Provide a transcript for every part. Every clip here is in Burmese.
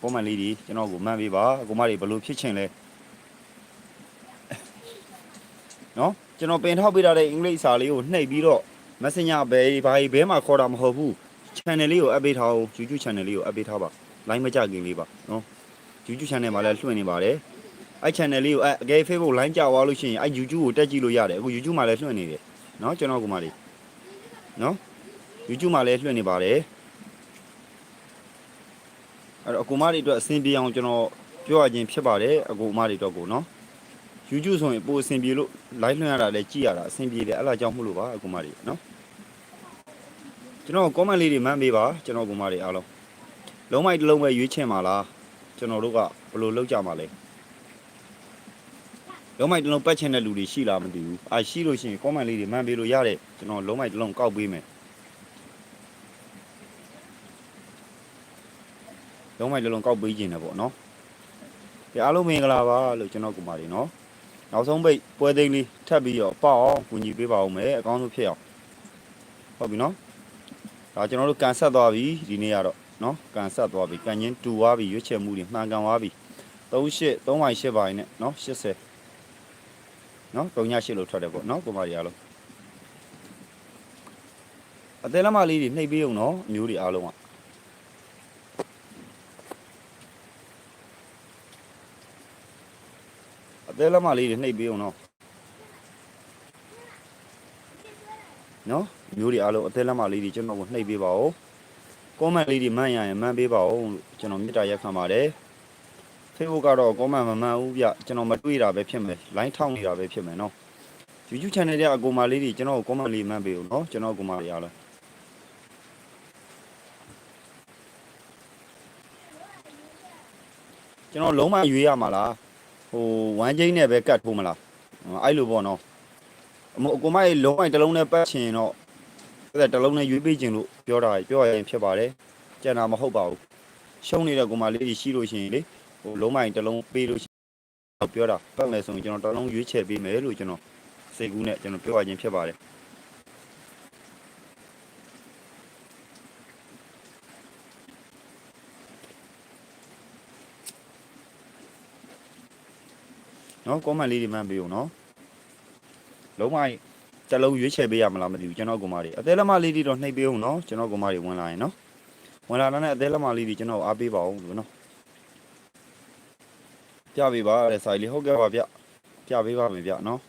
comment လေးတွေကျွန်တော်ကိုမှန်ပေးပါအကူမတွေဘယ်လိုဖြစ်ချင်လဲနော်ကျွန်တော်ပင်ထောက်ပေးထားတဲ့အင်္ဂလိပ်စာလေးကိုနှိပ်ပြီးတော့ messenger ဘယ်ဘာဘဲမှာခေါ်တာမဟုတ်ဘူး channel လေးကို update ထားအောင် YouTube channel လေးကို update ထားပါ line မကြခင်လေးပါနော် YouTube channel မှာလည်းလွှင့်နေပါတယ်အဲ့ channel လေးကိုအဲ့အကယ် Facebook line ကြသွားလို့ရှိရင်အဲ့ YouTube ကိုတက်ကြည့်လို့ရတယ်အခု YouTube မှာလည်းလွှင့်နေတယ်နော်ကျွန်တော်ကမှလေးနော် YouTube မှာလည်းလွှင့်နေပါတယ် အဲ့တော့အကူမတွေအတွက်အဆင်ပြေအောင်ကျွန်တော်ပြောရခြင်းဖြစ်ပါတယ်အကူမတွေအတွက်ကိုနော် YouTube ဆိုရင်ပိုအဆင်ပြေလို့ live လွှင့်ရတာလည်းကြည့်ရတာအဆင်ပြေတယ်အဲ့လားကြောင့်မလို့ပါအကူမတွေနော်ကျွန်တော် comment လေးတွေမှန်းပေးပါကျွန်တော်အကူမတွေအားလုံးလုံးမိုက်တစ်လုံးပဲရွေးချင်ပါလားကျွန်တော်တို့ကဘယ်လိုလုပ်ကြမှာလဲလုံးမိုက်တစ်လုံးပတ်ချင်တဲ့လူတွေရှိလားမသိဘူးအာရှိလို့ရှိရင် comment လေးတွေမှန်းပေးလို့ရတယ်ကျွန်တော်လုံးမိုက်တစ်လုံးကောက်ပေးမယ် လုံးမိုက်လုံးလုံးကောက်ပေးခြင်းတယ်ပေါ့နော်။ဒီအားလုံးမင်္ဂလာပါလို့ကျွန်တော်ကမာရီနော်။နောက်ဆုံးပိတ်ပွဲသိမ်းလေးထပ်ပြီးတော့ပေါ့အောင်ကူညီပေးပါဦးမယ်အကောင်းဆုံးဖြစ်အောင်။ဟုတ်ပြီနော်။ဒါကျွန်တော်တို့ကန်ဆက်သွားပြီဒီနေ့ကတော့နော်ကန်ဆက်သွားပြီကန်ချင်းတူသွားပြီရွေးချယ်မှုတွေမှန်ကန်သွားပြီ။38 3ပိုင်း8ပိုင်းနဲ့နော်80နော်38လို့ထွက်တယ်ပေါ့နော်ကမာရီအားလုံးအသေးလက်မလေးတွေနှိပ်ပေးအောင်နော်အမျိုးတွေအားလုံးကအ သေးလက်မလေးတွေနှိပ်ပေးအောင်နော်နော်မျိုးတွေအားလုံးအသေးလက်မလေးတွေကျွန်တော်ကိုနှိပ်ပေးပါဦးကွန်မန့်လေးတွေမှန်ရရင်မှန်ပေးပါဦးလို့ကျွန်တော်မေတ္တာရက်ခံပါတယ် Facebook ကတော့ကွန်မန့်မမှန်ဘူးဗျကျွန်တော်မတွေ့တာပဲဖြစ်မယ် line ထောက်နေတာပဲဖြစ်မယ်နော် YouTube channel တွေကအကူမလေးတွေကျွန်တော်ကိုကွန်မန့်လေးမှန်ပေးဦးနော်ကျွန်တော်ကိုမလေးအားလုံးကျွန်တော်လုံးမရွေးရမှာလား ဟိုဝမ်းချင်းနဲ့ပဲကတ်ထိုးမလားအဲ့လိုပေါ့နော်အမအကူမကြီးလုံးဝတစ်လုံးနဲ့ပတ်ချင်တော့အဲ့ဒါတစ်လုံးနဲ့ရွေးပေးခြင်းလို့ပြောတာပြောရရင်ဖြစ်ပါတယ်ကျန်တာမဟုတ်ပါဘူးရှုံးနေတဲ့ကူမလေးကြီးရှိလို့ရှိရင်လေဟိုလုံးမိုင်တစ်လုံးပေးလို့ရှိရင်ပြောတာပတ်မယ်ဆိုရင်ကျွန်တော်တစ်လုံးရွေးချယ်ပေးမယ်လို့ကျွန်တော်စိတ်ကူးနဲ့ကျွန်တော်ပြောရခြင်းဖြစ်ပါတယ် နော်ကွန်မန့်လေးတွေမှန်းပေးဦးနော်လုံးမိုင်တစ်လုံးရွေးချယ်ပေးရမလားမသိဘူးကျွန်တော်ကူမလေးအသေးလက်မလေးတွေတော့နှိပ်ပေးဦးနော်ကျွန်တော်ကူမလေးဝင်လာရင်နော်ဝင်လာတဲ့အသေးလက်မလေးတွေကျွန်တော်အားပေးပါဦးလို့နော်ပြပေးပါတဲ့ဆိုင်လေးဟုတ်ကဲ့ပါဗျပြပေးပါမယ်ဗျနော်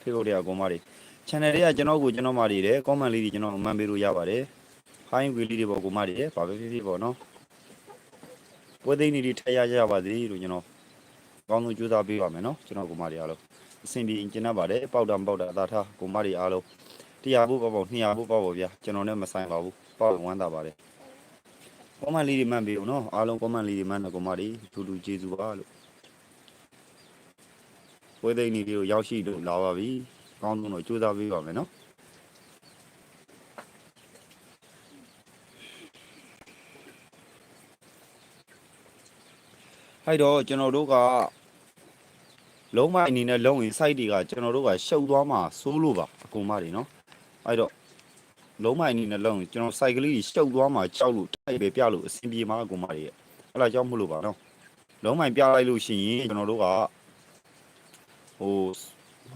ဖေဖို့တွေကကူမလေး channel တွေကကျွန်တော်ကိုကျွန်တော်မလေးတယ် comment လေးတွေကျွန်တော်မှန်ပေးလို့ရပါတယ် hi ဝီလေးတွေပေါ့ကူမလေးတယ်ဘာပဲဖြစ်ဖြစ်ပေါ့နော်ပွဲသိမ်းနေတွေထည့်ရကြပါသေးလို့ကျွန်တော် ကောင်းဆုံးကြိုးစားပေးပါမယ်နော်ကျွန်တော်ကိုမတွေအားလုံးအဆင်ပြေကျင်တတ်ပါတယ်ပေါက်တာမပေါက်တာအသာထားကိုမတွေအားလုံးတရားဖို့ပေါ့ပေါ့200ဖို့ပေါ့ပေါ့ဗျာကျွန်တော်နဲ့မဆိုင်ပါဘူးပေါက်ဝမ်းသာပါတယ်ကွန်မန့်လေးတွေမှန်ပေးဦးနော်အားလုံးကွန်မန့်လေးတွေမှန်တဲ့ကိုမတွေတူတူကျေးဇူးပါလို့ဝေသိန်းလေးတွေကိုရောက်ရှိလို့လာပါပြီကောင်းဆုံးတော့ကြိုးစားပေးပါမယ်နော်အဲ့တော့ကျွန်တော်တို့က လုံးမအနေနဲ့လုံးရင် site တွေကကျွန်တော်တို့ကရှုပ်သွားမှာစိုးလို့ပါအကုန်မတွေနော်အဲ့တော့လုံးမအနေနဲ့လုံးရင်ကျွန်တော် site ကလေးကြီးရှုပ်သွားမှာကြောက်လို့တိုက်ပဲပြလို့အဆင်ပြေမှာအကုန်မတွေရဲ့အဲ့ဒါကြောင့်မလို့ပါနော်လုံးမိုင်ပြလိုက်လို့ရှိရင်ကျွန်တော်တို့ကဟို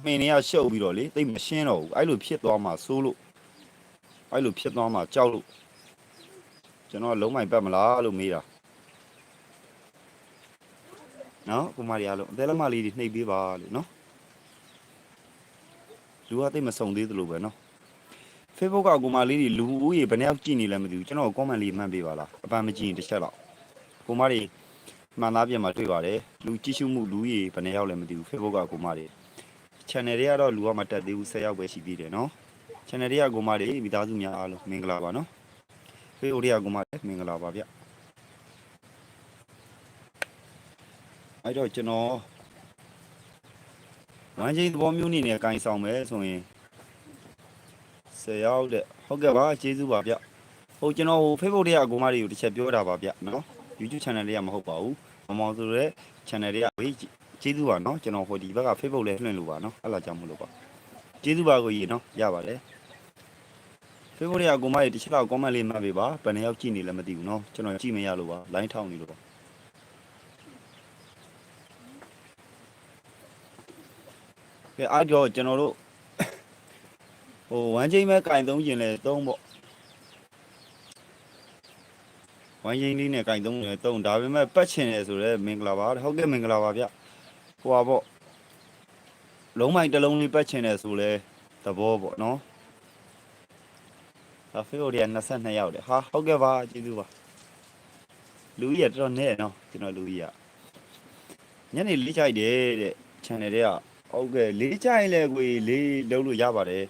မင်းတွေကရှုပ်ပြီးတော့လေတိတ်မရှင်းတော့ဘူးအဲ့လိုဖြစ်သွားမှာစိုးလို့အဲ့လိုဖြစ်သွားမှာကြောက်လို့ကျွန်တော်ကလုံးမိုင်ပတ်မလားလို့မေးတာ နော်ကိုမရီအားလုံးအသေးလက်မလေးတွေနှိပ်ပေးပါလို့နော်လူကသိပ်မစုံသေးသလိုပဲနော် Facebook ကကိုမလေးတွေလူဦးရေဘယ်နှယောက်ကြည့်နေလဲမသိဘူးကျွန်တော် comment လေးမှတ်ပေးပါလားအပန်းမကြည့်ရင်တစ်ချက်တော့ကိုမတွေမှန်သားပြန်มาတွေ့ပါတယ်လူကြည့်ရှုမှုလူကြီးဘယ်နှယောက်လဲမသိဘူး Facebook ကကိုမတွေ channel တွေကတော့လူကမတက်သေးဘူး10ယောက်ပဲရှိသေးတယ်နော် channel တွေကကိုမတွေမိသားစုများအားလုံးမင်္ဂလာပါနော် Facebook တွေကကိုမတွေမင်္ဂလာပါဗျ အဲ့တော့ကျွန်တော်ဝမ်းချင်းသဘောမျိုးနေနဲ့ကင်ဆောင်မယ်ဆိုရင်10ရောက်တဲ့ဟုတ်ကဲ့ပါကျေးဇူးပါဗျဟိုကျွန်တော်ဟို Facebook တွေကကိုမတွေကိုတစ်ချက်ပြောတာပါဗျနော် YouTube channel တွေကမဟုတ်ပါဘူးမမောင်ဆိုတဲ့ channel တွေကဝေးကျေးဇူးပါနော်ကျွန်တော်ဟိုဒီဘက်က Facebook လည်းလွှင့်လို့ပါနော်အဲ့လာကြောင့်မလို့ပါကျေးဇူးပါကိုကြီးနော်ရပါတယ် Facebook တွေကကိုမတွေတစ်ချက်တော့ comment လေးမှတ်ပေးပါဘယ်နှယောက်ကြည့်နေလဲမသိဘူးနော်ကျွန်တော်ကြည့်မရလို့ပါ line ထောက်နေလို့ပါ ကဲအဲ့တော့ကျွန်တော်တို့ဟိုဝမ်းချင်းပဲကင်သုံးကျင်လဲသုံးပေါ့ဝမ်းချင်းလေးနဲ့ကင်သုံးလဲသုံးဒါပေမဲ့ပတ်ချင်တယ်ဆိုတော့မင်္ဂလာပါဟုတ်ကဲ့မင်္ဂလာပါဗျဟိုပါပေါ့လုံးမိုက်တစ်လုံးလေးပတ်ချင်တယ်ဆိုလဲသဘောပေါ့နော်ဒါဖေအိုတွေက22ယောက်တယ်ဟာဟုတ်ကဲ့ပါကျေးဇူးပါလူကြီးကတော်တော်နဲ့နော်ကျွန်တော်လူကြီးကညနေလေးချိုက်တယ်တဲ့ channel တွေက ဟုတ်ကဲ့လေးချိုက်လဲကိုလေးလုံးလို့ရပါတယ်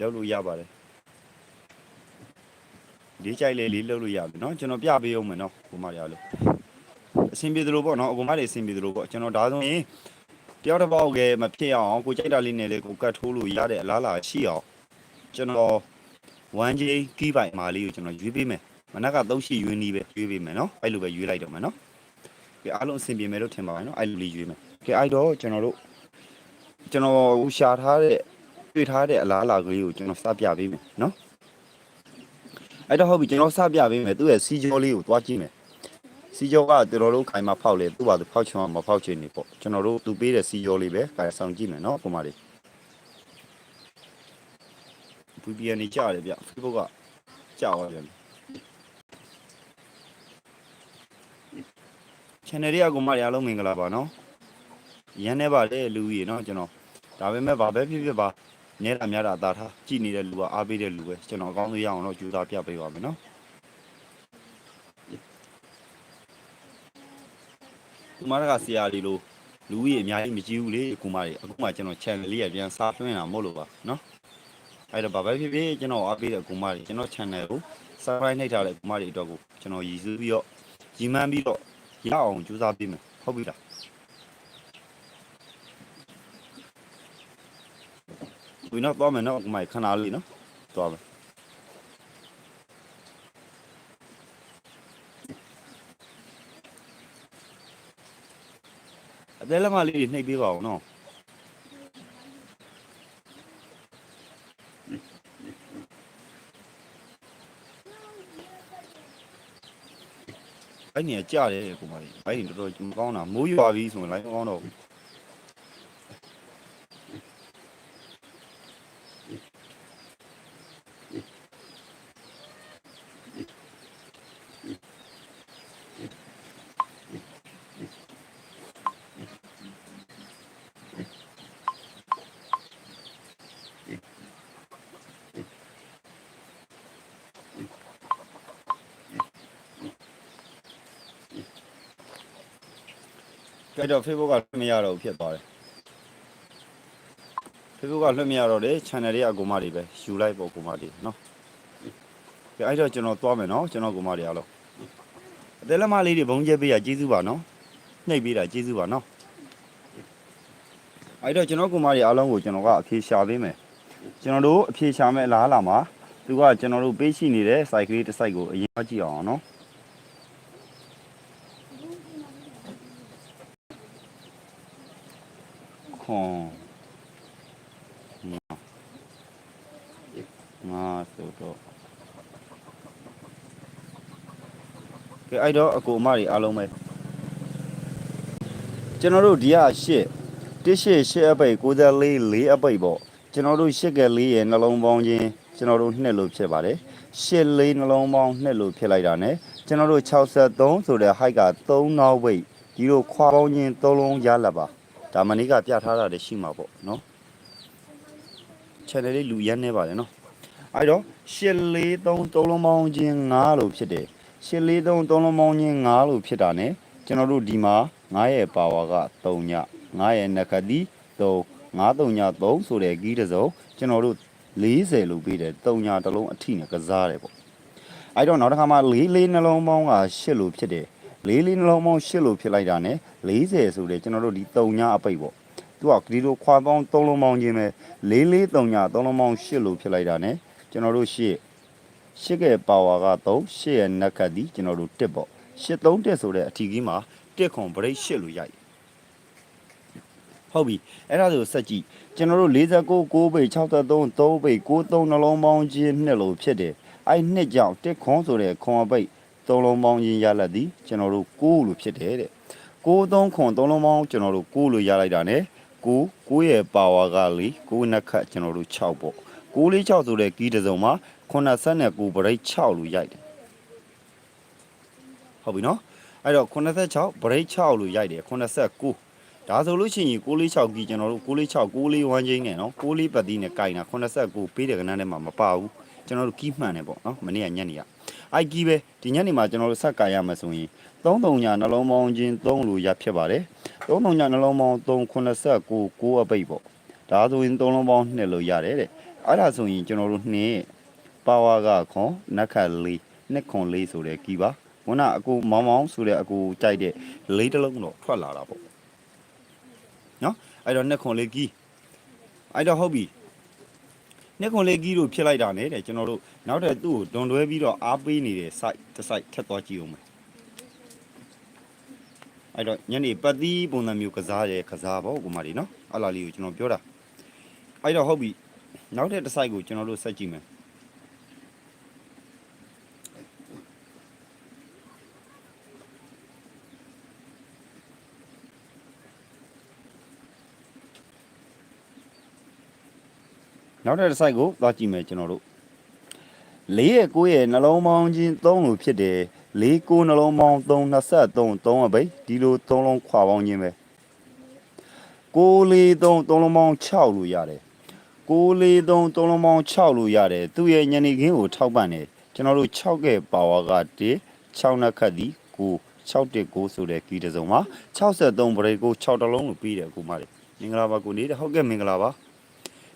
လုံးလို့ရပါတယ်လေးချိုက်လဲလေးလုံးလို့ရပြီเนาะကျွန်တော်ပြပေးအောင်မယ်เนาะဘုမရလို့အဆင်ပြေသလိုပေါ့เนาะအကုန်မတွေအဆင်ပြေသလိုပေါ့ကျွန်တော်ဒါဆိုရင်တယောက်တစ်ပေါက်ကမဖြစ်အောင်ကိုကြိုက်တာလေးနဲ့လေကိုကတ်ထိုးလို့ရတဲ့အလားလာရှိအောင်ကျွန်တော် 1J ကီးပိုင်မာလေးကိုကျွန်တော်ရွေးပေးမယ်မနက်က3ရှိရွေးနီးပဲရွေးပေးမယ်เนาะအဲ့လိုပဲရွေးလိုက်တော့မယ်เนาะကဲအားလုံးအဆင်ပြေမယ်လို့ထင်ပါတယ်เนาะအဲ့လိုလေးရွေးမယ်ကဲအဲ့တော့ကျွန်တော်တို့ ကျွန်တော်ရှာထားတဲ့တွေ့ထားတဲ့အလားအလာကလေးကိုကျွန်တော်စပြပေးမယ်နော်အဲ့တော့ဟုတ်ပြီကျွန်တော်စပြပေးမယ်သူ့ရဲ့စီကြောလေးကိုသွားကြည့်မယ်စီကြောကတော်တော်တို့ခိုင်မှာဖောက်လေသူ့ဘာသူဖောက်ချင်မှာမဖောက်ချင်နေပေါ့ကျွန်တော်တို့သူပေးတဲ့စီကြောလေးပဲခိုင်ဆောင်ကြည့်မယ်နော်ပုံမှန်လေး VPN နေကြတယ်ဗျ Facebook ကကြောက်ရတယ် channel တွေကကိုမရအောင်မင်္ဂလာပါနော် ရန်နေပါလေလူကြီးเนาะကျွန်တော်ဒါပေမဲ့ဗာပဲဖြစ်ဖြစ်ပါနေတာများတာအသာထားကြည်နေတဲ့လူကအားပေးတဲ့လူပဲကျွန်တော်အကောင်းဆုံးရအောင်တော့ကြိုးစားပြပေးပါမယ်နော်ကုမာရကဆရာလေးလိုလူကြီးအများကြီးမကြည့်ဘူးလေကုမာရီအခုမှကျွန်တော် channel လေးရပြန်စားလွှင့်တာမဟုတ်လို့ပါနော် အဲ့တော့ဘာပဲဖြစ်ဖြစ်ကျွန်တော်အားပေးတဲ့ကူမတွေကျွန်တော် channel ကို subscribe နှိပ်ထားတဲ့ကူမတွေအတွက်ကိုကျွန်တော်ရည်စူးပြီးတော့ရီမန်းပြီးတော့ရအောင်ကြိုးစားပေးမယ်ဟုတ်ပြီလား ဝီနော်တော့မယ်နော်ကူမခဏလေးနော်သွားမယ်အသေးလက်မလေးတွေနှိပ်ပေးပါဦးနော်အဲ့နေကြတယ်ကိုမကြီးအဲ့ဒီတော်တော်မကောင်းတာမိုးရွာပြီဆိုရင်လိုက်မကောင်းတော့ဘူး တော့ Facebook ကလွှင့်မရတော့ဘူးဖြစ်သွားတယ် Facebook ကလွှင့်မရတော့တယ် channel တွေကအကူမတွေပဲယူလိုက်ပေါ့ကူမတွေနော်ကြိုက်အဲ့တော့ကျွန်တော်သွားမယ်နော်ကျွန်တော်ကူမတွေအားလုံးအသေးလက်မလေးတွေဘုံကျဲပေးရကျေးဇူးပါနော်နှိပ်ပေးတာကျေးဇူးပါနော်အဲ့တော့ကျွန်တော်ကူမတွေအားလုံးကိုကျွန်တော်ကအဖြေရှာပေးမယ်ကျွန်တော်တို့အဖြေရှာမဲ့အလားအလာမှာသူကကျွန်တော်တို့ပေးရှိနေတဲ့ site ကလေးတစ် site ကိုအရင်ကြည့်အောင်နော် ခွန်ငါငါဆိုတော့ကဲအဲ့တော့အကူအမတွေအားလုံးပဲကျွန်တော်တို့ဒီကရှစ်တစ်ရှစ်ရှစ်အပိတ်94 4အပိတ်ပေါ့ကျွန်တော်တို့ရှစ်ကလေးရဲ့နှလုံးပေါင်းချင်းကျွန်တော်တို့နှစ်လို့ဖြစ်ပါတယ်ရှစ်လေးနှလုံးပေါင်းနှစ်လို့ဖြစ်လိုက်တာ ਨੇ ကျွန်တော်တို့63ဆိုတဲ့ height က3နောက်ဝိတ်ဒီလိုခွာပေါင်းချင်း3လုံးရလာပါ ဒါမနေ့ကပြထားတာလည်းရှိမှာပေါ့နော် channel လေးလူရမ်းနေပါလေနော်အဲ့တော့843သုံးလုံးပေါင်းချင်း9လို့ဖြစ်တယ်843သုံးလုံးပေါင်းချင်း9လို့ဖြစ်တာ ਨੇ ကျွန်တော်တို့ဒီမှာ9ရဲ့ power က3ည9ရဲ့နက္ခတိ3 9 3ည3ဆိုတဲ့ဂီးတစ်စုံကျွန်တော်တို့40လို့ပြီးတယ်3ညတစ်လုံးအထိနဲ့ကစားတယ်ပေါ့အဲ့တော့နောက်တစ်ခါမှ4 4နှလုံးပေါင်းက8လို့ဖြစ်တယ် လေးလေးနှလုံးပေါင်း8လို့ဖြစ်လိုက်တာ ਨੇ 40ဆိုတဲ့ကျွန်တော်တို့ဒီ3ညအပိတ်ပေါ့သူကဒီလိုခွာပေါင်း3လုံးပေါင်းချင်းပဲလေးလေး3ည3လုံးပေါင်း8လို့ဖြစ်လိုက်တာ ਨੇ ကျွန်တော်တို့8 8ရဲ့ power က3 8ရဲ့နက်ကတ်ဒီကျွန်တော်တို့1ပေါ့8 3တက်ဆိုတဲ့အထီကြီးမှာ1ခွန် break 8လို့ရိုက်ဟုတ်ပြီအဲ့ဒါဆိုဆက်ကြည့်ကျွန်တော်တို့49 9ပိတ်63 3ပိတ်93နှလုံးပေါင်းချင်း2လို့ဖြစ်တယ်အဲ့နှစ်ကြောင့်1ခွန်ဆိုတဲ့ခွန်အပိတ် သုံးလုံးပေါင်းရင်းရလက်သည်ကျွန်တော်တို့6လို့ဖြစ်တယ်တဲ့6 3ခွန်3လုံးပေါင်းကျွန်တော်တို့6လို့ရလိုက်တာ ਨੇ 9 9ရဲ့ပါဝါကလေ9နှစ်ခတ်ကျွန်တော်တို့6ပေါ့6လေး6ဆိုတဲ့ကီးတစ်စုံမှာ89 break 6လို့ရိုက်တယ်ဟုတ်ပြီနော်အဲ့တော့86 break 6လို့ရိုက်တယ်89ဒါဆိုလို့ရှိရင်646ကီးကျွန်တော်တို့646 64ဝမ်းချင်းနဲ့နော်64ပတ်သီးနဲ့ကြိုင်တာ89ပေးတဲ့ကဏ္ဍထဲမှာမပါဘူး ကျွန်တော်တို့ကီးမှန်တယ်ပေါ့နော်မနေ့ကညနေကအိုက်ကီးပဲဒီညနေမှာကျွန်တော်တို့ဆက်ကာရမှာဆိုရင်33ညာနှလုံးပေါင်းချင်း3လို့ရဖြစ်ပါတယ်33ညာနှလုံးပေါင်း3 89 9အပိတ်ပေါ့ဒါဆိုရင်3လုံးပေါင်း2လို့ရတယ်တဲ့အဲ့ဒါဆိုရင်ကျွန်တော်တို့2ပါဝါကခွန်နက်ခတ်လေးနှစ်ခွန်လေးဆိုတဲ့ကီးပါခုနအကူမောင်မောင်ဆိုတဲ့အကူကြိုက်တဲ့လေးတစ်လုံးတော့ထွက်လာတာပေါ့နော်အဲ့တော့နှစ်ခွန်လေးကီးအဲ့တော့ဟုတ်ပြီ နှစ်ခွန်လေးကီးတို့ဖြစ်လိုက်တာနဲ့တဲ့ကျွန်တော်တို့နောက်တဲ့သူ့ကိုဒွန်တွဲပြီးတော့အားပေးနေတဲ့ site တစ် site ထက်သွားကြည့်အောင်မယ်အဲ့တော့ညနေပတ်သီးပုံစံမျိုးကစားရဲကစားပေါ့ကိုမလေးနော်အဲ့လာလေးကိုကျွန်တော်ပြောတာအဲ့တော့ဟုတ်ပြီနောက်တဲ့တစ် site ကိုကျွန်တော်တို့ဆက်ကြည့်မယ် နောက်တဲ့ site ကိုသွားကြည့်မယ်ကျွန်တော်တို့၄ရဲ့9ရဲ့နှလုံးပေါင်းချင်း3လို့ဖြစ်တယ်၄9နှလုံးပေါင်း3 23 3အပိတ်ဒီလို3လုံးခွာပေါင်းချင်းပဲ6 4 3 3လုံးပေါင်း6လို့ရတယ်6 4 3 3လုံးပေါင်း6လို့ရတယ်သူ့ရဲ့ညနေခင်းကိုထောက်ပံ့တယ်ကျွန်တော်တို့6ကဲပါဝါက1 6နှစ်ခတ်ဒီ9 619ဆိုတဲ့ကီးတစ်စုံမှာ63 break ကို6တလုံးလို့ပြီးတယ်ကိုမလေးမင်္ဂလာပါကိုနေတဲ့ဟုတ်ကဲ့မင်္ဂလာပါ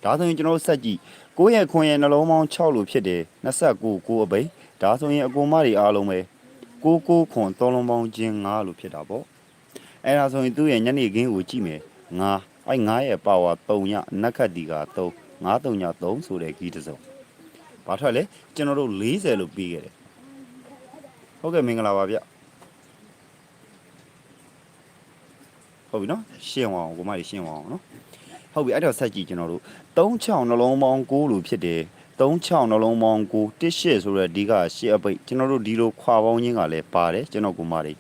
ဒါဆိုရင်ကျွန်တော်တို့ဆက်ကြည့်9ရဲ့ခွန်ရဲ့နှလုံးပေါင်း6လို့ဖြစ်တယ်29 9အပိတ်ဒါဆိုရင်အကူမတွေအားလုံးပဲ6 9ခွန်3လုံးပေါင်းချင်း9လို့ဖြစ်တာပေါ့အဲ့ဒါဆိုရင်သူ့ရဲ့ညနေခင်းကိုကြည့်မယ်9အဲ့9ရဲ့ပါဝါ3ညနက်ခတ်ဒီက3 9 3ည3ဆိုတဲ့ကီးတစ်စုံဘာထွက်လဲကျွန်တော်တို့40လို့ပြီးခဲ့တယ်ဟုတ်ကဲ့မင်္ဂလာပါဗျဟုတ်ပြီနော်ရှင်းအောင်ကိုမကြီးရှင်းအောင်နော် ဟုတ်ပြီအဲ့တော့ဆက်ကြည့်ကျွန်တော်တို့36နှလုံးပေါင်း9လို့ဖြစ်တယ်36နှလုံးပေါင်း9 18ဆိုတဲ့ဒီကရှစ်အပိတ်ကျွန်တော်တို့ဒီလိုခွာပေါင်းခြင်းကလည်းပါတယ်ကျွန်တော်ကိုမလေး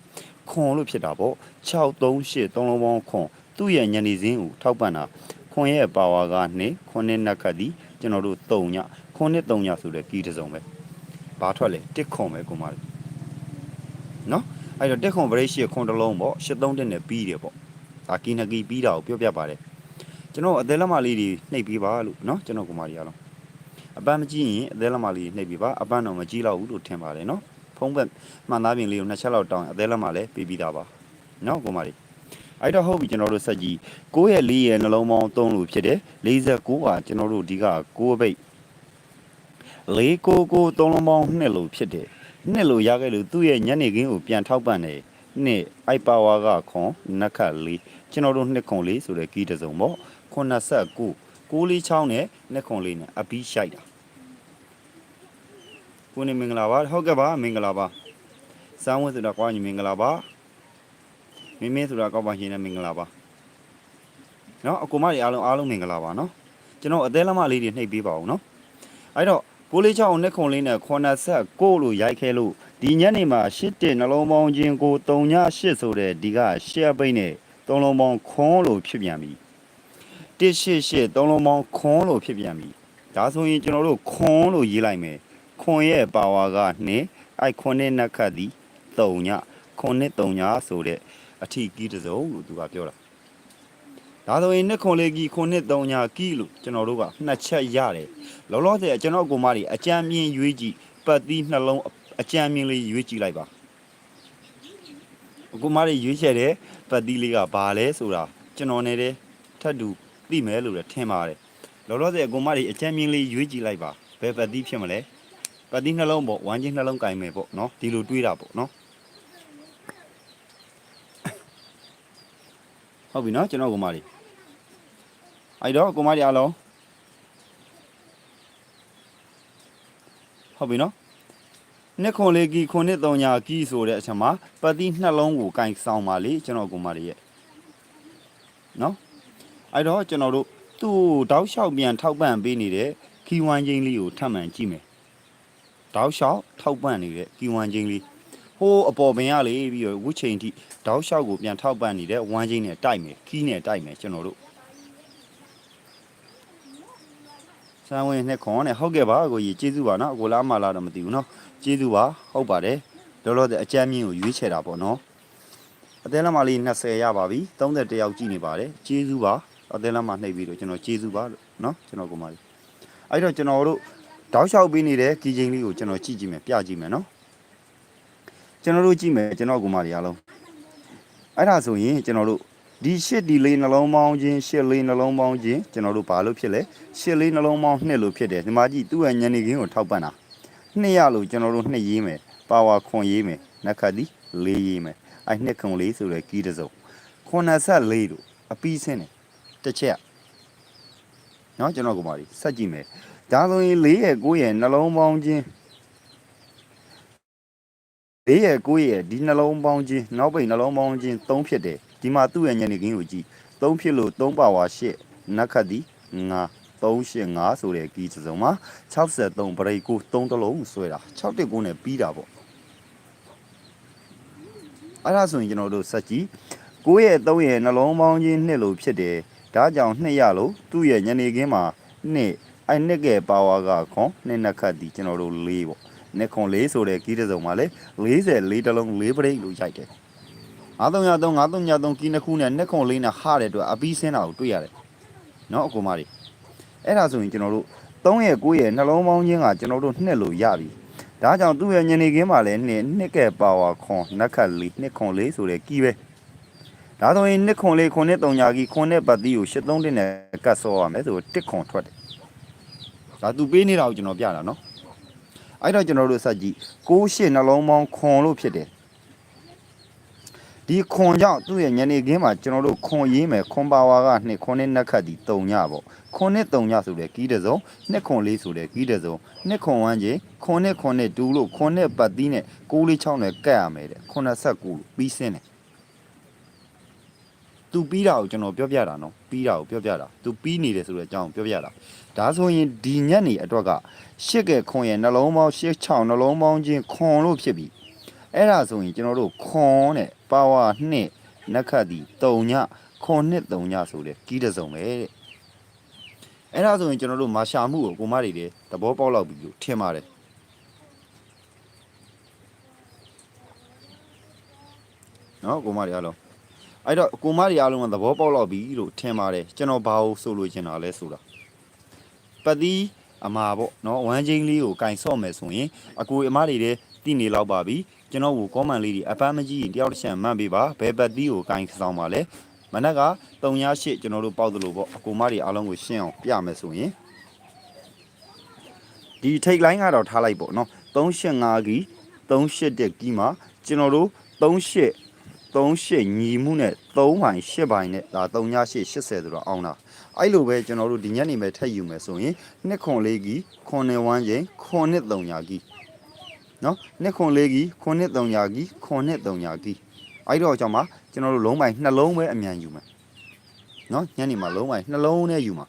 ခွန်လို့ဖြစ်တာပေါ့638 3လုံးပေါင်းခွန်သူ့ရဲ့ညနေစင်းကိုထောက်ပံ့တာခွန်ရဲ့ပါဝါက2ခွန်နဲ့နက်ခတ်ဒီကျွန်တော်တို့3ညခွန်နဲ့3ညဆိုတဲ့ကီးတစ်စုံပဲဘာထွက်လဲတစ်ခွန်ပဲကိုမလေးနော်အဲ့တော့တက်ခွန်ဗရိတ်ရှိခွန်တစ်လုံးပေါ့83တက်နဲ့ပြီးတယ်ပေါ့ဒါကီနကီပြီးတာကိုပြောပြပါတယ် ကျွန်တော်အသေးလက်မလေးတွေနှိပ်ပြီးပါလို့เนาะကျွန်တော်ကိုမာရီအားလုံးအပန်းမကြည့်ရင်အသေးလက်မလေးနှိပ်ပြီးပါအပန်းတော့မကြည့်တော့ဘူးလို့ထင်ပါတယ်เนาะဖုံးဘက်မှန်သားပြင်လေးကိုနှစ်ချက်လောက်တောင်းရင်အသေးလက်မလည်းပြီးပြီးသားပါเนาะကိုမာရီအဲ့တော့ဟုတ်ပြီကျွန်တော်တို့ဆက်ကြည့်6ရဲ့4ရဲ့နှလုံးပေါင်း3လို့ဖြစ်တယ်49ကကျွန်တော်တို့ဒီက6ပိတ်499 3လုံးပေါင်း2လို့ဖြစ်တယ်2လို့ရခဲ့လို့သူ့ရဲ့ညနေခင်းကိုပြန်ထောက်ပံ့တယ်နှစ်အိုက်ပါဝါကခွန်နက်ခတ်လေးကျွန်တော်တို့နှစ်ခွန်လေးဆိုတဲ့ကီးတစ်စုံပေါ့ 89 6လေးချောင်းနဲ့နှစ်ခွန်လေးနဲ့အပီးရှိုက်တာကိုနေမင်္ဂလာပါဟုတ်ကဲ့ပါမင်္ဂလာပါစမ်းဝဲဆိုတာကွာညီမင်္ဂလာပါမင်းမင်းဆိုတာကောက်ပါရှင်နဲ့မင်္ဂလာပါနော်အကူမတွေအားလုံးအားလုံးမင်္ဂလာပါနော်ကျွန်တော်အသေးလက်မလေးတွေနှိပ်ပေးပါဦးနော်အဲ့တော့ကိုလေးချောင်းနှစ်ခွန်လေးနဲ့89လို့ရိုက်ခဲလို့ဒီညနေမှာ8တင်နှလုံးပေါင်းချင်းကို3ည8ဆိုတဲ့ဒီကရှက်ပိတ်နဲ့3လုံးပေါင်းခွန်းလို့ဖြစ်ပြန်ပြီ 188 3လုံးပေါင်းခွန်းလို့ဖြစ်ပြန်ပြီဒါဆိုရင်ကျွန်တော်တို့ခွန်းလို့ရေးလိုက်မယ်ခွန်ရဲ့ပါဝါက2အဲ့ခွန်းနဲ့နက်ခတ်သည်3ညခွန်းနဲ့3ညဆိုတဲ့အထီကီးတစ်စုံလို့သူကပြောတာဒါဆိုရင်နှစ်ခွန်လေးကြီးခွန်နှစ်3ညကီးလို့ကျွန်တော်တို့ကနှစ်ချက်ရတယ်လောလောဆယ်ကျွန်တော်ကိုမကြီးအကြံမြင်ရွေးကြည့်ပတ်သီးနှလုံးအကြံမြင်လေးရွေးကြည့်လိုက်ပါကိုမကြီးရွေးချက်တဲ့ပတ်သီးလေးကဘာလဲဆိုတာကျွန်တော်နဲ့တည်းထပ်တူ သိမယ်လို့လည်းထင်ပါတယ်လောလောဆယ်ကိုမကြီးအကြံမြင်လေးရွေးကြည့်လိုက်ပါဘယ်ပတ်သီးဖြစ်မလဲပတ်သီးနှလုံးပေါ့ဝမ်းချင်းနှလုံးကင်မယ်ပေါ့နော်ဒီလိုတွေးတာပေါ့နော်ဟုတ်ပြီနော်ကျွန်တော်ကိုမကြီးအဲ့တော့ကိုမကြီးအားလုံးဟုတ်ပြီနော်နှစ်ခွန်လေးကီခွန်နှစ်သုံးညာကီဆိုတဲ့အချက်မှာပတ်တိနှလုံးကိုကင်ဆောင်ပါလေကျွန်တော်ကိုမလေးရဲ့နော် အဲ့တော့ကျွန်တော်တို့သူ့တောက်လျှောက်ပြန်ထောက်ပံ့ပေးနေတဲ့ခီဝမ်ချင်းလေးကိုထပ်မံကြည့်မယ်တောက်လျှောက်ထောက်ပံ့နေတဲ့ခီဝမ်ချင်းလေးဟိုးအပေါ်ပင်ကလေပြီးတော့ဝှချိန်ထိတောက်လျှောက်ကိုပြန်ထောက်ပံ့နေတဲ့ဝမ်းချင်းနဲ့တိုက်မယ်ခီးနဲ့တိုက်မယ်ကျွန်တော်တို့ဆန်ဝင်နှစ်ခွန်နဲ့ဟုတ်ကဲ့ပါကိုကြီးကျေးဇူးပါနော်အကိုလားမလားတော့မသိဘူးနော်ကျေးဇူးပါဟုတ်ပါတယ်လောလောဆယ်အကြမ်းမြင့်ကိုရွေးချယ်တာပေါ့နော်အသေးလမလေး20ရပါပြီ31ယောက်ကြည့်နေပါတယ်ကျေးဇူးပါ အသေးလက်မနှိပ်ပြီးတော့ကျွန်တော်ကျေးဇူးပါလို့နော်ကျွန်တော်ကိုမလေးအဲ့တော့ကျွန်တော်တို့တောက်လျှောက်ပေးနေတဲ့ကီချင်းလေးကိုကျွန်တော်ကြည့်ကြည့်မယ်ပြကြည့်မယ်နော်ကျွန်တော်တို့ကြည့်မယ်ကျွန်တော်ကိုမလေးအားလုံးအဲ့ဒါဆိုရင်ကျွန်တော်တို့ဒီရှစ်ဒီလေးနှလုံးပေါင်းခြင်းရှစ်လေးနှလုံးပေါင်းခြင်းကျွန်တော်တို့ဘာလို့ဖြစ်လဲရှစ်လေးနှလုံးပေါင်းနှစ်လို့ဖြစ်တယ်ဒီမှာကြည့်သူ့ရဲ့ညနေခင်းကိုထောက်ပံ့တာနှစ်ရလို့ကျွန်တော်တို့နှစ်ရေးမယ်ပါဝါခွန်ရေးမယ်နက်ခတ်ဒီလေးရေးမယ်အဲ့နှစ်ခွန်လေးဆိုတဲ့ကီးတစ်စုံ84တို့အပီးစင်းတယ် တစ်ချက်နော်ကျွန်တော်ကမာဒီဆက်ကြည့်မယ်ဒါဆိုရင်၄ရက်၉ရက်နှလုံးပေါင်းခြင်း၄ရက်၉ရက်ဒီနှလုံးပေါင်းခြင်းနောက်ပိတ်နှလုံးပေါင်းခြင်း၃ဖြစ်တယ်ဒီမှာသူ့ရဲ့ညနေခင်းကိုကြည့်၃ဖြစ်လို့၃ပါဝါ၈နက်ခတ်ဒီ၅385ဆိုတဲ့ကီးစစုံမှာ63ဘရိတ်ကို3တလုံးဆွဲတာ619နဲ့ပြီးတာပေါ့အဲ့ဒါဆိုရင်ကျွန်တော်တို့စက်ကြည့်9ရဲ့3ရဲ့နှလုံးပေါင်းချင်းနှစ်လို့ဖြစ်တယ် ဒါကြောင့်2ရလို့သူ့ရဲ့ညနေခင်းမှာနှစ်အဲ့နှစ်ကပါဝါကခွန်နှစ်နှစ်ခတ်ဒီကျွန်တော်တို့၄ပေါ့နှစ်ခွန်၄ဆိုတဲ့ကီးတစ်စုံမှာလေ44တလုံး၄ break လို့ရိုက်တယ်9333 9333ကီးနှစ်ခုနဲ့နှစ်ခွန်၄နဲ့ဟာတဲ့အတွက်အပီးစင်းတာကိုတွေ့ရတယ်နော်အကူမကြီးအဲ့ဒါဆိုရင်ကျွန်တော်တို့3ရဲ့9ရဲ့နှလုံးပေါင်းခြင်းကကျွန်တော်တို့နှစ်လို့ရပြီဒါကြောင့်သူ့ရဲ့ညနေခင်းမှာလည်းနှစ်နှစ်ကဲပါဝါခွန်နက်ခတ်လေးနှစ်ခွန်လေးဆိုတဲ့ကီးပဲ ဒါဆိုရင်နှစ်ခွန်လေးခွန်နှစ်3ညာကြီးခွန်နှစ်ပတ်တိကို83တင်နဲ့ကတ်ဆောရမယ်ဆိုတစ်ခွန်ထွက်တယ်ဒါသူပေးနေတာကိုကျွန်တော်ပြတာနော်အဲ့တော့ကျွန်တော်တို့စက်ကြည့်6ရှစ်နှလုံးပေါင်းခွန်လို့ဖြစ်တယ်ဒီခွန်ကြောင့်သူ့ရဲ့ညနေခင်းမှာကျွန်တော်တို့ခွန်ရေးမယ်ခွန်ပါဝါကနှစ်ခွန်နှစ်နက်ခတ်ဒီ3ညပေါ့ခွန်နဲ့3ညဆိုတဲ့ကီးတစ်စုံနှစ်ခွန်လေးဆိုတဲ့ကီးတစ်စုံနှစ်ခွန်ဝန်းချင်းခွန်နဲ့ခွန်နဲ့တူလို့ခွန်နဲ့ပတ်သီးနဲ့6လေး6နဲ့ကတ်ရမယ်တဲ့89လို့ပြီးစင်းတယ် သူပြီးတာကိုကျွန်တော်ပြောပြတာနော်ပြီးတာကိုပြောပြတာသူပြီးနေတယ်ဆိုတဲ့အကြောင်းကိုပြောပြတာဒါဆိုရင်ဒီညက်နေအတွက်ကရှစ်ကဲခွန်ရဲ့နှလုံးပေါင်းရှစ်6နှလုံးပေါင်းချင်းခွန်လို့ဖြစ်ပြီအဲ့ဒါဆိုရင်ကျွန်တော်တို့ခွန်နဲ့ပါဝါနှစ်နက်ခတ်ဒီ3ညခွန်နှစ်3ညဆိုတဲ့ကီးတစ်စုံပဲတဲ့အဲ့ဒါဆိုရင်ကျွန်တော်တို့မာရှာမှုကိုကိုမတွေတွေသဘောပေါက်လောက်ပြီလို့ထင်ပါတယ်နော်ကိုမတွေအားလုံး အဲ့တော့ကိုမတွေအားလုံးကသဘောပေါက်လောက်ပြီလို့ထင်ပါတယ်ကျွန်တော်ဘာလို့ဆိုလို့ချင်တာလဲဆိုတာပတ်သီးအမာပေါ့နော်ဝမ်းချင်းလေးကိုကင်ဆော့မယ်ဆိုရင်အကိုအမတွေတွေတည်နေလောက်ပါပြီကျွန်တော်ကိုကောမန်လေးတွေအပန်းမကြီးရင်တယောက်တစ်ချက်မှန်ပေးပါဘယ်ပတ်သီးကိုကင်ဆောင်ပါလဲမနက်က308ကျွန်တော်တို့ပေါက်သလိုပေါ့အကူမတွေအားလုံးကိုရှင်းအောင်ပြမယ်ဆိုရင်ဒီထိတ်လိုင်းကတော့ထားလိုက်ပေါ့နော်385ကီ38တက်ကီမှာကျွန်တော်တို့38 38ညီမှုနဲ့3ပိုင်း8ပိုင်းနဲ့ဒါ308 80ဆိုတော့အောင်တာအဲ့လိုပဲကျွန်တော်တို့ဒီညနေမဲ့ထက်ယူမယ်ဆိုရင်နှစ်ခွန်လေးကီခွန်နဲ့ဝမ်းချင်းခွန်နဲ့300ကီနော်နှစ်ခွန်လေးကီခွန်နဲ့300ကီခွန်နဲ့300ကီအဲ့တော့ကြောင့်မှာကျွန်တော်တို့လုံးပိုင်းနှလုံးပဲအမြန်ယူမယ်နော်ညနေမှာလုံးပိုင်းနှလုံးနဲ့ယူမှာ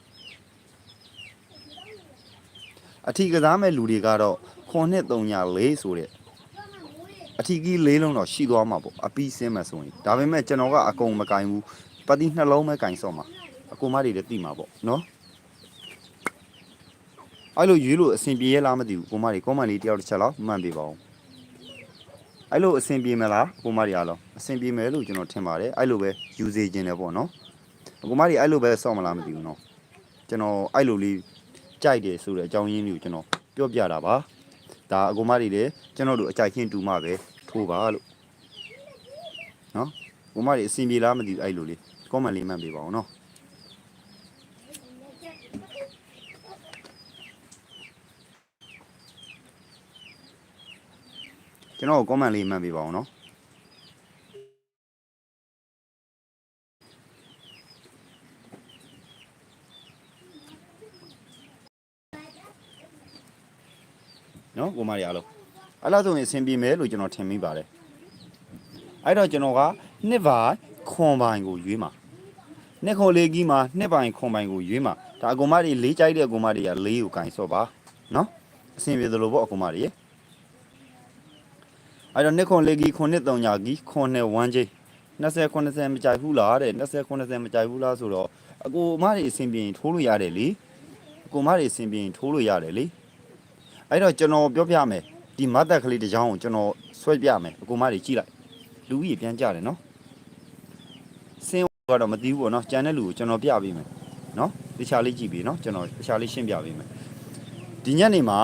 အထီကစားမဲ့လူတွေကတော့ခွန်နဲ့304ဆိုတဲ့ အထီကြီးလေးလုံးတော့ရှိသွားမှာပေါ့အပီးစင်းမယ်ဆိုရင်ဒါပေမဲ့ကျွန်တော်ကအကုန်မကင်ဘူးပတိနှလုံးပဲကင်စော့မှာအကူမတွေလည်းသိမှာပေါ့နော်အဲ့လိုရွေးလို့အဆင်ပြေရလားမသိဘူးကိုမတွေကွန်မန့်လေးတယောက်တစ်ချက်လောက်မှန်ပြပါအောင်အဲ့လိုအဆင်ပြေမလားကိုမတွေအားလုံးအဆင်ပြေမယ်လို့ကျွန်တော်ထင်ပါတယ်အဲ့လိုပဲယူစေခြင်းတယ်ပေါ့နော်ကိုမတွေအဲ့လိုပဲစော့မလားမသိဘူးနော်ကျွန်တော်အဲ့လိုလေးကြိုက်တယ်ဆိုတဲ့အကြောင်းရင်းမျိုးကျွန်တော်ပြောပြတာပါ ဒါအကူမတွေလည်းကျွန်တော်တို့အကြိုက်ချင်းတူမှပဲထိုးပါလို့နော်ကိုမတွေအဆင်ပြေလားမသိဘူးအဲ့လိုလေးကွန်မန့်လေးမှန်ပြပါအောင်နော်ကျွန်တော်ကွန်မန့်လေးမှန်ပြပါအောင်နော် နော်ကိုမရီအားလုံးအဲ့လားဆိုရင်အဆင်ပြေမယ်လို့ကျွန်တော်ထင်မိပါတယ်အဲ့တော့ကျွန်တော်ကနှစ်ပိုင်းခွန်ပိုင်းကိုရွေးမှာနှစ်ခွန်လေးကြီးမှာနှစ်ပိုင်းခွန်ပိုင်းကိုရွေးမှာဒါအကူမတွေလေးကြိုက်တဲ့အကူမတွေကလေးကိုကင်ဆော့ပါနော်အဆင်ပြေသလိုပေါ့အကူမတွေရေအဲ့တော့နှစ်ခွန်လေးကြီးခွန်နှစ်သုံးညာကြီးခွန်နဲ့ဝမ်းချင်း20 90မကြိုက်ဘူးလားတဲ့20 90မကြိုက်ဘူးလားဆိုတော့အကူမတွေအဆင်ပြေရင်ထိုးလို့ရတယ်လေကိုမတွေအစဉ်ပြေရင်ထိုးလို့ရတယ်လေ အဲ့တော့ကျွန်တော်ပြောပြမယ်ဒီမတ်တက်ကလေးတစ်ချောင်းကိုကျွန်တော်ဆွဲပြမယ်အကိုမတွေကြည့်လိုက်လူကြီးပြန်ကြတယ်နော်စင်းကတော့မသိဘူးပေါ့နော်ကြံတဲ့လူကိုကျွန်တော်ပြပေးမယ်နော်တခြားလေးကြည့်ပြီနော်ကျွန်တော်တခြားလေးရှင်းပြပေးမယ်ဒီညနေမှာ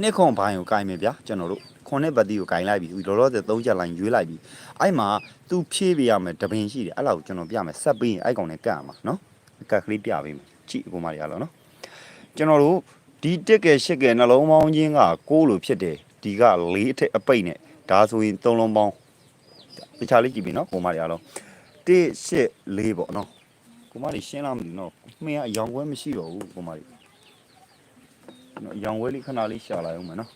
နှစ်ခွန်ဘိုင်းကိုကင်မယ်ဗျာကျွန်တော်တို့ခွန်နဲ့ပတ်တီကိုကင်လိုက်ပြီလောလောဆယ်သုံးချက်လိုင်းရွေးလိုက်ပြီအဲ့မှာသူဖြည့်ပေးရမယ်တပင်ရှိတယ်အဲ့လောက်ကိုကျွန်တော်ပြမယ်ဆက်ပြီးရင်အဲ့ကောင်နဲ့ကတ်ရမှာနော်ကတ်ကလေးပြပေးမယ်ကြည့်အကိုမတွေရလို့နော်ကျွန်တော်တို့ ဒီတက်ကယ်ရှက်ကယ်နှလုံးပေါင်းချင်းက6လို့ဖြစ်တယ်ဒီက4အထက်အပိတ်နဲ့ဒါဆိုရင်3လုံးပေါင်းတခြားလေးကြည့်ပြီနော်ကိုမတွေရလို့1 8 4ပေါ့နော်ကိုမတွေရှင်းလားမသိဘူးနော်မင်းကအယောင်ခွဲမရှိတော့ဘူးကိုမတွေနော်အယောင်ခွဲလေးခဏလေးရှာလိုက်အောင်မယ်နော်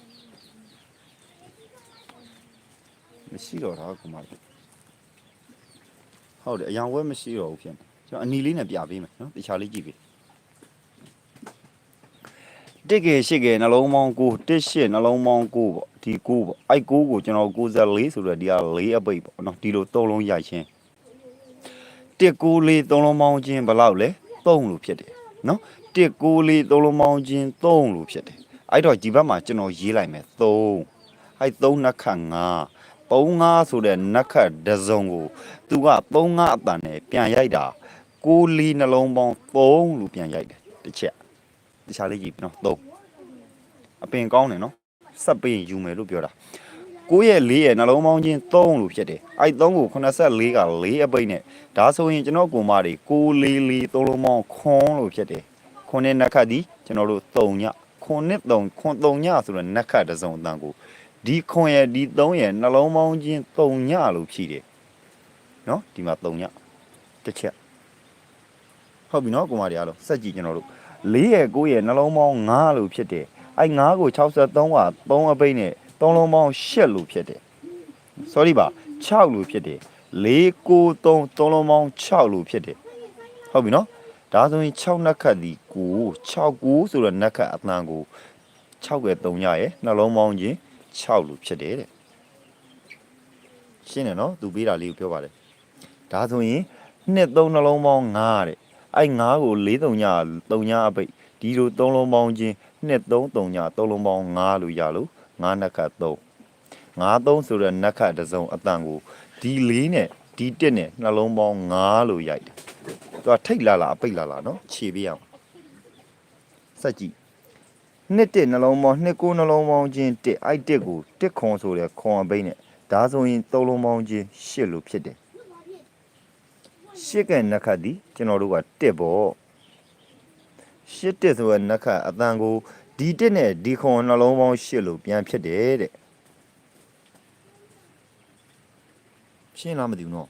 မရှိတော့တာကိုမတွေဟုတ်တယ်အယောင်ခွဲမရှိတော့ဘူးဖြစ်နေကျွန်တော်အနီလေးနဲ့ပြပေးမယ်နော်တခြားလေးကြည့်ပြီ တစ်ကယ်ရှိကယ်နှလုံးပေါင်း9တစ်ရှစ်နှလုံးပေါင်း9ပေါ့ဒီ9ပေါ့အဲ့9ကိုကျွန်တော်94ဆိုတော့ဒီက4အပိတ်ပေါ့နော်ဒီလိုသုံးလုံးရိုက်ချင်းတစ်9လေးသုံးလုံးပေါင်းချင်းဘယ်လောက်လဲ3လို့ဖြစ်တယ်နော်တစ်9လေးသုံးလုံးပေါင်းချင်း3လို့ဖြစ်တယ်အဲ့တော့ဒီဘက်မှာကျွန်တော်ရေးလိုက်မယ်3အဲ့3နှစ်ခတ်5 35ဆိုတဲ့နက်ခတ်တစ်စုံကိုသူက35အတန်နဲ့ပြန်ရိုက်တာ6လေးနှလုံးပေါင်း3လို့ပြန်ရိုက်တယ်တစ်ချက် တခြားလေးကြည့်ပြီနော်3အပင်ကောင်းတယ်နော်ဆက်ပေးရင်ယူမယ်လို့ပြောတာ9ရဲ့4ရဲ့နှလုံးပေါင်းချင်း3လို့ဖြစ်တယ်အဲ့3ကို84က4အပိတ်နဲ့ဒါဆိုရင်ကျွန်တော်ကိုမတွေ6 4 4 3လုံးပေါင်းခွန်းလို့ဖြစ်တယ်ခွန်းနဲ့နက်ခတ်ဒီကျွန်တော်တို့3ညခွန်းနဲ့3ခွန်း3ညဆိုတော့နက်ခတ်တစ်စုံအတန်ကိုဒီခွန်းရဲ့ဒီ3ရဲ့နှလုံးပေါင်းချင်း3ညလို့ဖြည့်တယ်နော်ဒီမှာ3ညတစ်ချက်ဟုတ်ပြီနော်ကိုမတွေအားလုံးစက်ကြည့်ကျွန်တော်တို့ ၄ရဲ့9ရဲ့နှလုံးပေါင်း9လို့ဖြစ်တယ်။အဲ့9ကို63က3အပိတ်နဲ့3လုံးပေါင်း8လို့ဖြစ်တယ်။ sorry ပါ6လို့ဖြစ်တယ်။4 9 3 3လုံးပေါင်း6လို့ဖြစ်တယ်။ဟုတ်ပြီနော်။ဒါဆိုရင်6နက်ခတ်ဒီ9 6 9ဆိုတော့နက်ခတ်အတန်ကို6ရဲ့3ရရဲ့နှလုံးပေါင်းချင်း6လို့ဖြစ်တယ်တဲ့။ရှင်းတယ်နော်။သူပေးတာလေးကိုပြောပါတယ်။ဒါဆိုရင်2 3နှလုံးပေါင်း9တဲ့။ အဲ့9ကို4 3ည3ညအပိတ်ဒီလို3လုံးပေါင်းချင်း2 3 3ည3လုံးပေါင်း9လို့ရလို့9နက်ခတ်3 9 3ဆိုတဲ့နက်ခတ်တစ်စုံအတန်ကိုဒီ4နဲ့ဒီ1နဲ့နှလုံးပေါင်း9လို့ရိုက်တယ်။သူကထိတ်လာလာအပိတ်လာလာနော်ခြေပြရအောင်။စက်ကြည့်နှစ်တစ်နှလုံးပေါင်းနှစ်ကိုနှလုံးပေါင်းချင်းတစ်အဲ့တစ်ကိုတစ်ခွန်ဆိုတဲ့ခွန်အပိတ်နဲ့ဒါဆိုရင်3လုံးပေါင်းချင်း8လို့ဖြစ်တယ်။ ရှစ်ကနက်ခတ်ဒီကျွန်တော်တို့ကတစ်ပေါ့ရှစ်တစ်ဆိုတဲ့နက်ခတ်အတန်ကိုဒီတစ်နဲ့ဒီခွန်နှလုံးပေါင်းရှစ်လို့ပြန်ဖြစ်တယ်တဲ့ရှင်းလားမသိဘူးနော်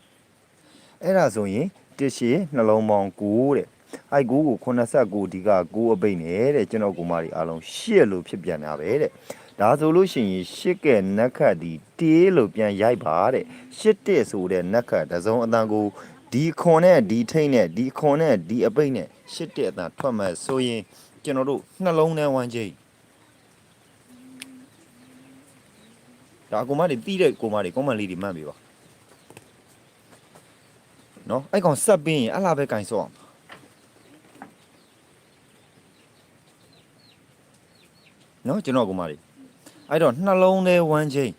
အဲ့ဒါဆိုရင်တစ်ရှစ်နှလုံးပေါင်း9တဲ့အဲ့9ကို89ဒီက9အပိတ်နဲ့တဲ့ကျွန်တော်ကိုမကြီးအားလုံးရှစ်လို့ဖြစ်ပြန်တာပဲတဲ့ဒါဆိုလို့ရှိရင်ရှစ်ကဲနက်ခတ်ဒီတေးလို့ပြန်ရိုက်ပါတဲ့ရှစ်တစ်ဆိုတဲ့နက်ခတ်တစ်စုံအတန်ကို ဒီခွန်နဲ့ဒီထိတ်နဲ့ဒီခွန်နဲ့ဒီအပိတ်နဲ့ရှစ်တစ်အတန်ထွက်မှဆိုရင်ကျွန်တော်တို့နှလုံးထဲဝမ်းချိတ်ဒါကိုမတွေတီးတဲ့ကိုမတွေကွန်မန့်လေးတွေမှတ်ပြီပါနော်အဲ့ကောင်ဆက်ပြီးရင်အလားပဲကင်ဆော့အောင်နော်ကျွန်တော်ကိုမတွေအဲ့တော့နှလုံးထဲဝမ်းချိတ်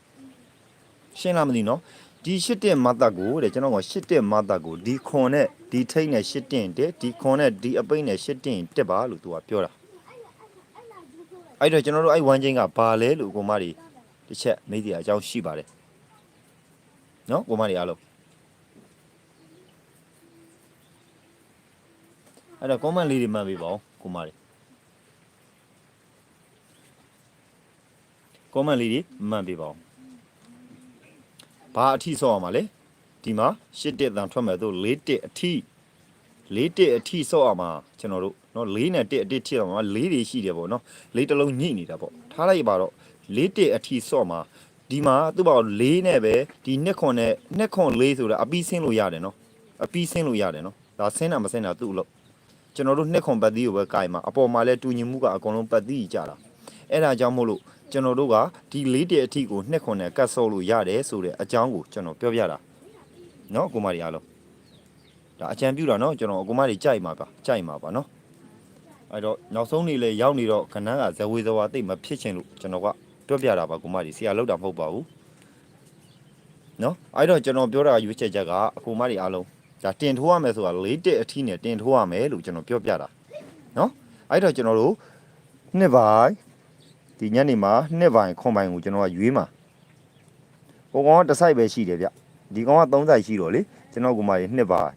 ရှင်းလားမသိနော် ဒီရှစ်တက်မတ်တက်ကိုတဲ့ကျွန်တော်ကရှစ်တက်မတ်တက်ကိုဒီခွန်နဲ့ဒီထိတ်နဲ့ရှစ်တင်တက်ဒီခွန်နဲ့ဒီအပိတ်နဲ့ရှစ်တင်တက်ပါလို့သူကပြောတာအဲ့တော့ကျွန်တော်တို့အဲ့ဝမ်းချင်းကဘာလဲလို့ကိုမတွေတစ်ချက်မေးကြည့်အကြောင်းရှိပါတယ်နော်ကိုမတွေအားလုံးအဲ့တော့ comment လေးတွေမှတ်ပေးပါဦးကိုမတွေ comment လေးတွေမှတ်ပေးပါဦး ဘာအထီဆော့ရမှာလဲဒီမှာရှစ်တက်တန်ထွက်မဲ့တို့၄တက်အထီ၄တက်အထီဆော့ရမှာကျွန်တော်တို့နော်၄နဲ့တက်အတက်ထီရမှာ၄တွေရှိတယ်ပေါ့နော်၄တစ်လုံးညှိနေတာပေါ့ထားလိုက်ပါတော့၄တက်အထီဆော့မှာဒီမှာသူ့ဘာ၄နဲ့ပဲဒီနှစ်ခွန်နဲ့နှစ်ခွန်၄ဆိုတာအပီးဆင်းလို့ရတယ်နော်အပီးဆင်းလို့ရတယ်နော်ဒါဆင်းတာမဆင်းတာသူ့လို့ကျွန်တော်တို့နှစ်ခွန်ပတ်သီးကိုပဲကြိုင်မှာအပေါ်မှာလဲတူညီမှုကအကုန်လုံးပတ်သီးကြတာအဲ့ဒါကြောင့်မို့လို့ ကျွန်တော်တို့ကဒီလေးတည်းအထိကိုနှစ်ခွန်နဲ့ကတ်ဆော့လို့ရတယ်ဆိုတဲ့အကြောင်းကိုကျွန်တော်ပြောပြတာနော်ကိုမကြီးအားလုံးဒါအကြံပြုတာနော်ကျွန်တော်အကိုမကြီးကြိုက်မှာပါကြိုက်မှာပါနော်အဲ့တော့နောက်ဆုံးနေလေရောက်နေတော့ခဏကဇဝေဇဝါတိတ်မဖြစ်ချင်လို့ကျွန်တော်ကပြောပြတာပါကိုမကြီးဆရာလောက်တာမဟုတ်ပါဘူးနော်အဲ့တော့ကျွန်တော်ပြောတာရွေးချက်ချက်ကအကူမကြီးအားလုံးဒါတင်ထိုးရမယ်ဆိုတာ၄တက်အထိနဲ့တင်ထိုးရမယ်လို့ကျွန်တော်ပြောပြတာနော်အဲ့တော့ကျွန်တော်တို့နှစ်ပိုင်း ဒီညနေမှာနှစ်ပိုင်းခွန်ပိုင်းကိုကျွန်တော်ကရွေးမှာကိုကောင်ကတစ်ဆိုင်ပဲရှိတယ်ဗျဒီကောင်က၃ဆိုင်ရှိတော့လေကျွန်တော်ကူမကြီးနှစ်ပိုင်း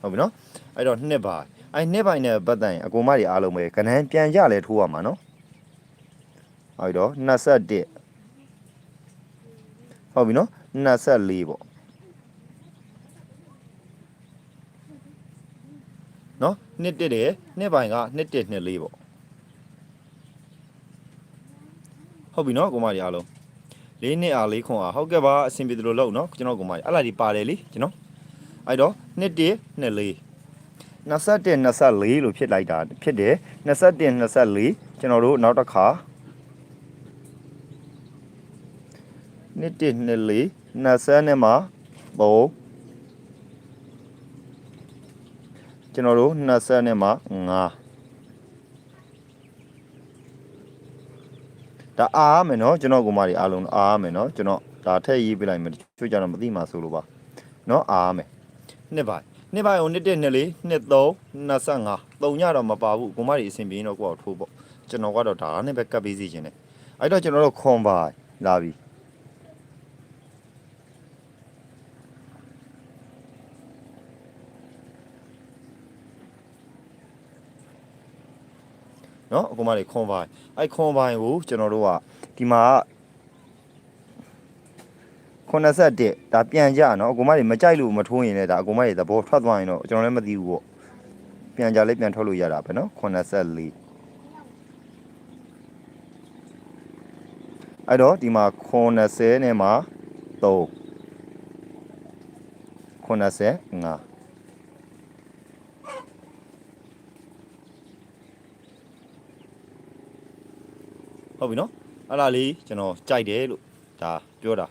ဟုတ်ပြီနော်အဲ့တော့နှစ်ပိုင်းအဲ့နှစ်ပိုင်းနဲ့ပတ်သက်ရင်အကူမကြီးအားလုံးပဲကနန်းပြန်ကြလဲထိုးရမှာနော်အဲ့တော့21ဟုတ်ပြီနော်24ပေါ့ နော်နှစ်တက်တယ်နှစ်ပိုင်းကနှစ်တက်နှစ်လေးပေါ့ဟုတ်ပြီနော်ကိုမကြီးအားလုံးလေးနှစ်အားလေးခွန်အားဟုတ်ကဲ့ပါအဆင်ပြေသလိုလုပ်နော်ကျွန်တော်ကိုမကြီးအဲ့လာဒီပါတယ်လေကျွန်တော်အဲ့တော့နှစ်တက်နှစ်လေး21 24လို့ဖြစ်လိုက်တာဖြစ်တယ်21 24ကျွန်တော်တို့နောက်တစ်ခါနှစ်တက်နှစ်လေး20နဲ့မှာပုံ ကျွန်တော်တို့20နဲ့မှာ9ဒါအားမယ်နော်ကျွန်တော်ကိုမကြီးအားလုံးအားမယ်နော်ကျွန်တော်ဒါထည့်ရေးပြလိုက်မယ်တချို့ကြတော့မသိမှဆိုလို့ပါနော်အားမယ်နှစ်ပါနှစ်ပါကိုနှစ်တက်နှစ်လေးနှစ်သုံး25သုံးညတော့မပါဘူးကိုမကြီးအဆင်ပြေရင်တော့ကိုယ့်အောင်ထိုးပေါ့ကျွန်တော်ကတော့ဒါနဲ့ပဲကပ်ပေးစီခြင်းတယ်အဲ့တော့ကျွန်တော်တို့ခွန်ပါလာပြီ နော်အကူမလေးခွန်ပိုင်းအဲ့ခွန်ပိုင်းကိုကျွန်တော်တို့ကဒီမှာ81ဒါပြန်ကြနော်အကူမလေးမကြိုက်လို့မထိုးရင်လည်းဒါအကူမလေးသဘောထွက်သွားရင်တော့ကျွန်တော်လည်းမသိဘူးပေါ့ပြန်ကြလေးပြန်ထွက်လို့ရတာပဲနော်84အဲ့တော့ဒီမှာ90နဲ့မှာ3 85 ဟုတ်ပြီနော်အဲ့ဒါလေးကျွန်တော်ကြိုက်တယ်လို့ဒါပြောတာ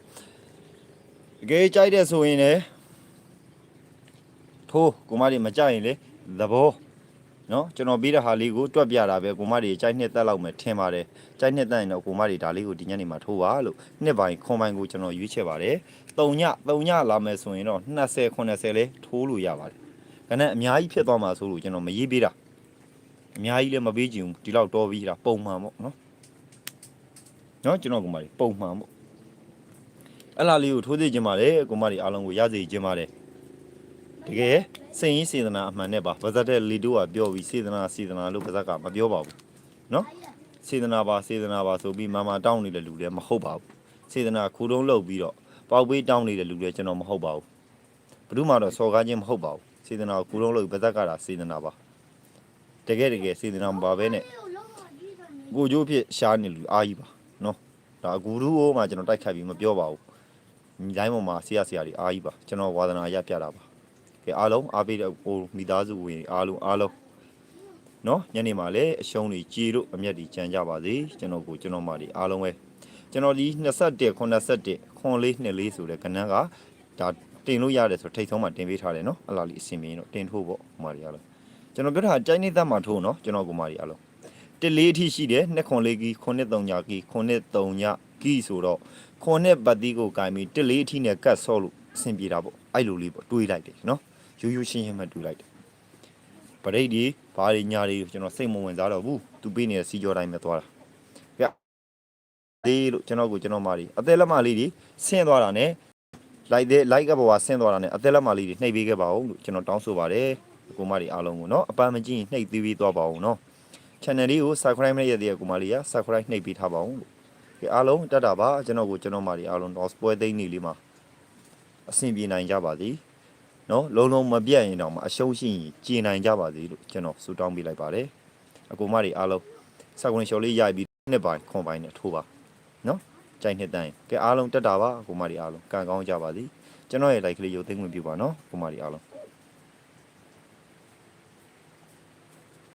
တကယ်ကြိုက်တယ်ဆိုရင်လည်းထိုးကိုမတွေမကြိုက်ရင်လေသဘောနော်ကျွန်တော်ပြီးတဲ့ဟာလေးကိုတွက်ပြတာပဲကိုမတွေကြိုက်နှစ်သက်လောက်မယ်ထင်ပါတယ်ကြိုက်နှစ်သက်ရင်တော့ကိုမတွေဒါလေးကိုဒီညနေမှာထိုးပါလို့နှစ်ပိုင်းခွန်ပိုင်းကိုကျွန်တော်ရွေးချယ်ပါတယ်3ည3ညလာမယ်ဆိုရင်တော့20 80လဲထိုးလို့ရပါတယ်ခဏအများကြီးဖြစ်သွားမှာဆိုလို့ကျွန်တော်မရေးပေးတာအများကြီးလည်းမပေးချင်ဘူးဒီလောက်တော်ပြီးတာပုံမှန်ပေါ့နော် နော်ကျွန်တော်ကမကြီးပုံမှန်ပေါ့အဲ့လာလေးကိုထိုးသိခြင်းပါတယ်ကိုမကြီးအားလုံးကိုရစေခြင်းပါတယ်တကယ်စိတ်ရင်းစေတနာအမှန်နဲ့ပါဗဇတ်တဲ့လီတို့ကပြောပြီးစေတနာစေတနာလို့ဗဇတ်ကမပြောပါဘူးနော်စေတနာပါစေတနာပါဆိုပြီးမာမာတောင်းနေတဲ့လူလည်းမဟုတ်ပါဘူးစေတနာခူတုံးလုပ်ပြီးတော့ပေါက်ပေးတောင်းနေတဲ့လူလည်းကျွန်တော်မဟုတ်ပါဘူးဘယ်သူမှတော့စော်ကားခြင်းမဟုတ်ပါဘူးစေတနာကိုခူတုံးလုပ်ပြီးဗဇက်ကတာစေတနာပါတကယ်တကယ်စေတနာမပါဘဲနဲ့ကိုကျိုးဖြစ်ရှားနေလူအားကြီးပါ ဒါဂူရူကိုမှကျွန်တော်တိုက်ခိုက်ပြီးမပြောပါဘူးညီတိုင်းပေါ်မှာဆရာဆရာတွေအားကြီးပါကျွန်တော်ဝါသနာရပြတာပါကဲအားလုံးအားပေးတဲ့ဟိုမိသားစုဝင်အားလုံးအားလုံးနော်ညနေမှာလည်းအရှုံးတွေကြေလို့အမျက်တွေကြံကြပါစေကျွန်တော်ကိုကျွန်တော်မတွေအားလုံးပဲကျွန်တော်ဒီ21 81ခွန်လေးနှစ်လေးဆိုတဲ့ကဏ္ဍကဒါတင်လို့ရတယ်ဆိုထိတ်ဆုံးမှာတင်ပေးထားတယ်နော်အလားလေးအစင်မင်းတော့တင်ထိုးပေါ့မာရီအားလုံးကျွန်တော်ပြောတာကြိုင်းနေသက်မှာထိုးနော်ကျွန်တော်ကိုမာရီအားလုံး တစ်လေးအထိရှိတယ်နှစ်ခွန်လေးကီခွန်နှစ်သုံးညာကီခွန်နှစ်သုံးညာကီဆိုတော့ခွန်နှစ်ပတ်တိကိုကင်ပြီးတစ်လေးအထိနဲ့ကတ်ဆော့လို့အဆင်ပြေတာပေါ့အဲ့လိုလေးပေါ့တွေးလိုက်တယ်နော်ရိုးရိုးရှင်းရှင်းမှတွေးလိုက်တယ်ပရိတ်ဒီဘာတွေညာတွေကျွန်တော်စိတ်မဝင်စားတော့ဘူးသူပေးနေတဲ့စီကြောတိုင်းပဲသွားတာဗျဒီလို့ကျွန်တော်ကိုကျွန်တော်မာဒီအသက်လက်မလေးတွေဆင်းသွားတာ ਨੇ လိုက်တဲ့ like ကဘဝဆင်းသွားတာ ਨੇ အသက်လက်မလေးတွေနှိပ်ပေးခဲ့ပါဦးလို့ကျွန်တော်တောင်းဆိုပါတယ်ကိုမတွေအားလုံးကိုနော်အပန်းမကြည့်ရင်နှိပ်သေးပြီးသွားပါဦးနော် channel လေးကို subscribe နဲ့ရတဲ့ကိုမလေးက subscribe နှိပ်ပေးထားပါဦးလို့ဒီအားလုံးတက်တာပါကျွန်တော်ကိုကျွန်တော်မလေးအားလုံးတော့ spoil သိန်းနေလေးမှာအဆင်ပြေနိုင်ကြပါသည်နော်လုံးလုံးမပြတ်ရင်တော့မအရှုံးရှိရင်ကြည်နိုင်ကြပါသည်လို့ကျွန်တော်ဆုတောင်းပေးလိုက်ပါတယ်အကူမလေးအားလုံးစကွန်ရှော်လေးရိုက်ပြီးနှစ်ပိုင်းခွန်ပိုင်းနဲ့ထိုးပါနော်ကြိုက်နှစ်တိုင်းကဲအားလုံးတက်တာပါအကူမလေးအားလုံးကံကောင်းကြပါသည်ကျွန်တော်ရဲ့ like ကလေးရုပ်သိမ်းဝင်ပြပါနော်အကူမလေးအားလုံး